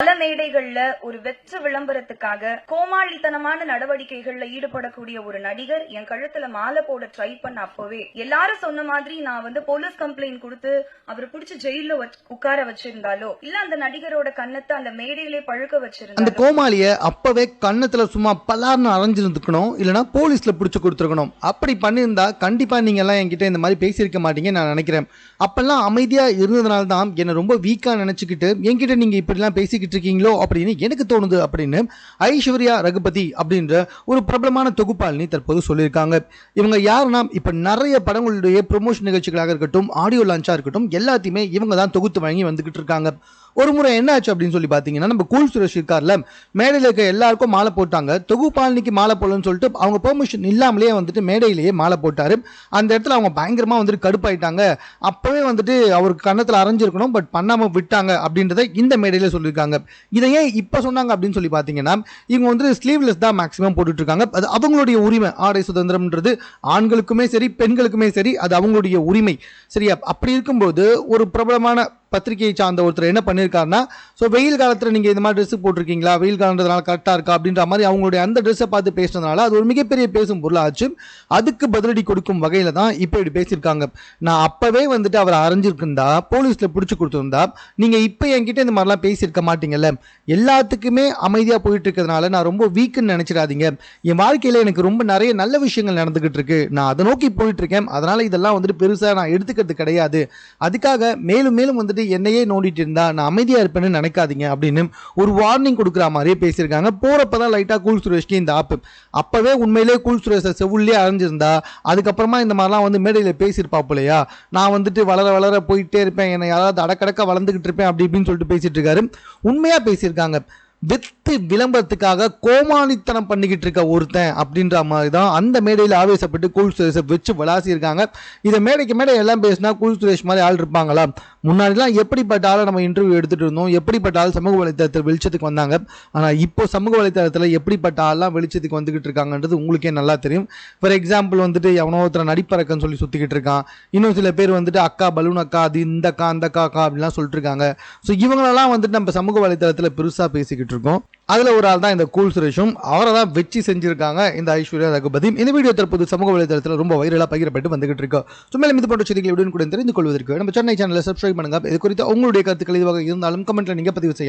பல மேடைகள்ல ஒரு வெற்று விளம்பரத்துக்காக கோமாளித்தனமான நடவடிக்கைகள்ல ஈடுபடக்கூடிய ஒரு நடிகர் என் கழுத்துல மாலை போட ட்ரை பண்ண அப்பவே எல்லாரும் சொன்ன மாதிரி நான் வந்து போலீஸ் கம்ப்ளைண்ட் கொடுத்து அவரை பிடிச்சு ஜெயில உட்கார வச்சிருந்தாலோ இல்ல அந்த நடிகரோட கண்ணத்தை அந்த மேடையிலே பழுக்க அந்த கோமாளிய அப்பவே கண்ணத்துல சும்மா பலார்னு அரைஞ்சிருந்துக்கணும் இல்லனா போலீஸ்ல பிடிச்சு கொடுத்துருக்கணும். அப்படி பண்ணியிருந்தா கண்டிப்பா நீங்க எல்லாம் என்கிட்ட இந்த மாதிரி பேசியிருக்க மாட்டீங்க நான் நினைக்கிறேன். அப்பெல்லாம் அமைதியா இருந்ததுனால தான் என்னை ரொம்ப வீக்கா நினைச்சுக்கிட்டு என்கிட்ட நீங்க இப்படிலாம் பேசிக்கிட்டு இருக்கீங்களோ அப்படின்னு எனக்கு தோணுது அப்படின்னு ஐஸ்வர்யா ரகுபதி அப்படின்ற ஒரு பிரபலமான தொகுப்பாளினி தற்போது சொல்லியிருக்காங்க. இவங்க யாருன்னா இப்ப நிறைய படங்களுடைய ப்ரொமோஷன் நிகழ்ச்சிகளாக இருக்கட்டும் ஆடியோ லான்ச்சாக இருக்கட்டும் எல்லாத்தையுமே இவங்க தான் தொகுத்து வழங்கி வந்துகிட்டு இருக்காங்க ஒரு முறை என்ன ஆச்சு அப்படின்னு சொல்லி பார்த்தீங்கன்னா நம்ம கூல் சுரேஷ் இருக்கார்ல மேடையில் இருக்க எல்லாருக்கும் மாலை போட்டாங்க. தொகுப்பாளினிக்கு மாலை போடலன்னு சொல்லிட்டு அவங்க பெர்மிஷன் இல்லாமலே வந்துட்டு மேடையிலேயே மாலை போட்டார். அந்த இடத்துல அவங்க பயங்கரமாக வந்துட்டு கடுப்பாயிட்டாங்க. அப்போவே வந்துட்டு அவருக்கு கன்னத்தில் அரைஞ்சிருக்கணும் பட் பண்ணாமல் விட்டாங்க அப்படின்றத இந்த மேடையில் சொல்லியிருக்காங்க. இதை ஏன் இப்போ சொன்னாங்க அப்படின்னு சொல்லி பார்த்தீங்கன்னா இவங்க வந்து ஸ்லீவ்லெஸ் தான் மேக்ஸிமம் போட்டுட்ருக்காங்க. அது அவங்களுடைய உரிமை. ஆடை சுதந்திரம்ன்றது ஆண்களுக்குமே சரி பெண்களுக்குமே சரி அது அவங்களுடைய உரிமை. சரியா அப்படி இருக்கும்போது ஒரு பிரபலமான பத்திரிகையை சார்ந்த ஒருத்தர் என்ன பண்ணியிருக்காருன்னா ஸோ வெயில் காலத்தில் நீங்கள் இந்த மாதிரி ட்ரெஸ்ஸு போட்டிருக்கீங்களா? வெயில் காலன்றதுனால கரெக்டாக இருக்கா? அப்படின்ற மாதிரி அவங்களுடைய அந்த ட்ரெஸ்ஸை பார்த்து பேசுனதுனால அது ஒரு மிகப்பெரிய பேசும் பொருளாச்சு. அதுக்கு பதிலடி கொடுக்கும் வகையில் தான் இப்போ இப்படி பேசியிருக்காங்க. நான் அப்போவே வந்துட்டு அவரை அரைஞ்சிருக்குந்தா போலீஸில் பிடிச்சி கொடுத்துருந்தா நீங்கள் இப்போ என்கிட்ட இந்த மாதிரிலாம் பேசியிருக்க மாட்டீங்கல்ல. எல்லாத்துக்குமே அமைதியாக போயிட்டு இருக்கிறதுனால நான் ரொம்ப வீக்குன்னு நினச்சிடாதீங்க. என் வாழ்க்கையில் எனக்கு ரொம்ப நிறைய நல்ல விஷயங்கள் நடந்துக்கிட்டு இருக்கு. நான் அதை நோக்கி போயிட்டு இருக்கேன் அதனால் இதெல்லாம் வந்துட்டு பெருசாக நான் எடுத்துக்கிறது கிடையாது. அதுக்காக மேலும் மேலும் வந்துட்டு என்னையே நோண்டிட்டு இருந்தா நான் அமைதியாக இருப்பேன்னு நினைக்காதீங்க அப்படின்னு ஒரு வார்னிங் கொடுக்குற மாதிரியே பேசியிருக்காங்க. போகிறப்ப தான் லைட்டாக கூல் சுரேஷ்க்கு இந்த ஆப்பு அப்போவே உண்மையிலேயே கூல் சுரேஷை செவுள்ளே அரைஞ்சிருந்தா அதுக்கப்புறமா இந்த மாதிரிலாம் வந்து மேடையில் பேசியிருப்பாப்புலையா நான் வந்துட்டு வளர வளர போயிட்டே இருப்பேன் என்னை யாராவது அடக்கடக்க வளர்ந்துக்கிட்டு இருப்பேன் அப்படி இப்படின்னு சொல்லிட்டு பேசிட்டு இருக்காரு. உண்மையாக பேசியிருக்காங்க. வித்து விளம்பரத்துக்காக கோமாளித்தனம் பண்ணிக்கிட்டு இருக்க ஒருத்தன் அப்படின்ற மாதிரி தான் அந்த மேடையில் ஆவேசப்பட்டு கூல் சுரேஷை வச்சு விளாசியிருக்காங்க இதை மேடைக்கு மேடை எல்லாம் பேசினா கூல் சுரேஷ் மாதிரி ஆள் இருப்பாங்களா? முன்னாடிலாம் எப்படிப்பட்ட ஆளை நம்ம இன்டர்வியூ எடுத்துகிட்டு இருந்தோம்? எப்படிப்பட்ட ஆள் சமூக வலைத்தளத்தில் வெளிச்சத்துக்கு வந்தாங்க? ஆனால் இப்போ சமூக வலைத்தளத்தில் எப்படிப்பட்ட ஆள்லாம் வெளிச்சத்துக்கு வந்துக்கிட்டு இருக்காங்கன்றது உங்களுக்கே நல்லா தெரியும். ஃபார் எக்ஸாம்பிள் வந்துட்டு எவனோ ஒருத்தர் நடிப்பறக்கன்னு சொல்லி சுற்றிக்கிட்டு இருக்கான். இன்னும் சில பேர் வந்துட்டு அக்கா பலூன் அக்கா அது இந்த அக்கா அந்த அக்கா அக்கா அப்படிலாம் சொல்லிட்டு இருக்காங்க. ஸோ இவங்களெல்லாம் வந்துட்டு நம்ம சமூக வலைத்தளத்தில் பெருசாக பேசிக்கிட்டு இருக்கோம் அதில் ஒரு ஆள் தான் இந்த கூல் சுரேஷும். அவரை தான் வச்சு செஞ்சிருக்காங்க இந்த ஐஸ்வர்யா ரகுபதி இந்த வீடியோ தற்போது சமூக வலைதளத்தில் ரொம்ப வைரலாக பகிரப்பட்டு வந்துகிட்டு இருக்கு. ஸோ மேலும் இது போன்ற செய்திகளை உடன் கூட தெரிந்து கொள்வதற்கு நம்ம சென்னை சேனலை சப்ஸ்கிரைப் பண்ணுங்க. இது குறித்து உங்களுடைய கருத்துக்கள் இதுவாக இருந்தாலும் கமெண்ட்ல நீங்கள் பதிவு செய்யலாம்.